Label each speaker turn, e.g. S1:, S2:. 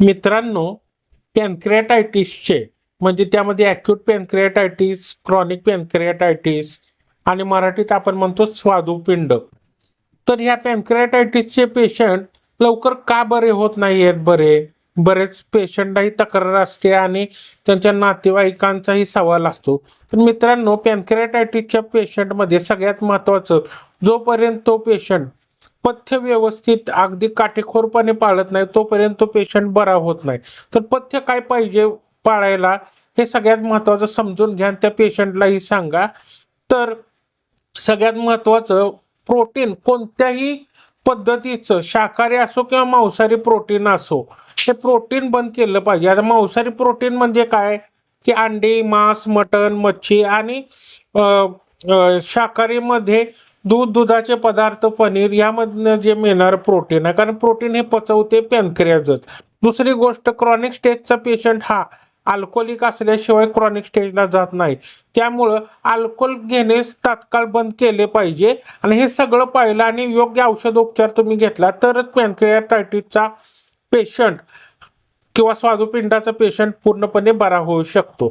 S1: मित्रांनो पॅनक्रियाटायटिसचे म्हणजे त्यामध्ये ॲक्यूट पॅनक्रियाटायटिस क्रॉनिक पॅनक्रियाटायटिस आणि मराठीत आपण म्हणतो स्वादुपिंड. तर ह्या पॅनक्रियाटायटिसचे पेशंट लवकर का बरे होत नाही आहेत बरे? बरेच पेशंटलाही तक्रार असते आणि त्यांच्या नातेवाईकांचाही सवाल असतो. तर मित्रांनो पॅनक्रियाटायटिसच्या पेशंटमध्ये सगळ्यात महत्त्वाचं जोपर्यंत तो पेशंट पथ्य व्यवस्थित अगदी काटेकोरपणे पाळत नाही तोपर्यंत तो पेशंट बरा होत नाही. तर पथ्य काय पाहिजे पाळायला हे सगळ्यात महत्त्वाचं समजून घ्या त्या पेशंटलाही सांगा. तर सगळ्यात महत्त्वाचं प्रोटीन कोणत्याही पद्धतीचं शाकाहारी असो किंवा मांसाहारी प्रोटीन असो हे प्रोटीन बंद केलं पाहिजे. आता मांसाहारी प्रोटीन म्हणजे काय? की अंडी मांस मटण मच्छी आणि शाकाहारीमध्ये दूध दुधाचे पदार्थ पनीर यामधनं जे मिळणारं प्रोटीन आहे. कारण प्रोटीन हे पचवते पॅनक्रियाजच दुसरी गोष्ट क्रॉनिक स्टेजचा पेशंट हा अल्कोहोलिक असल्याशिवाय क्रॉनिक स्टेजला जात नाही. त्यामुळं अल्कोहोल घेणे तात्काळ बंद केले पाहिजे. आणि हे सगळं पाहिलं आणि योग्य औषधोपचार तुम्ही घेतला तरच पॅनक्रियाटायटिसचा पेशंट किंवा स्वादुपिंडाचा पेशंट पूर्णपणे बरा होऊ शकतो.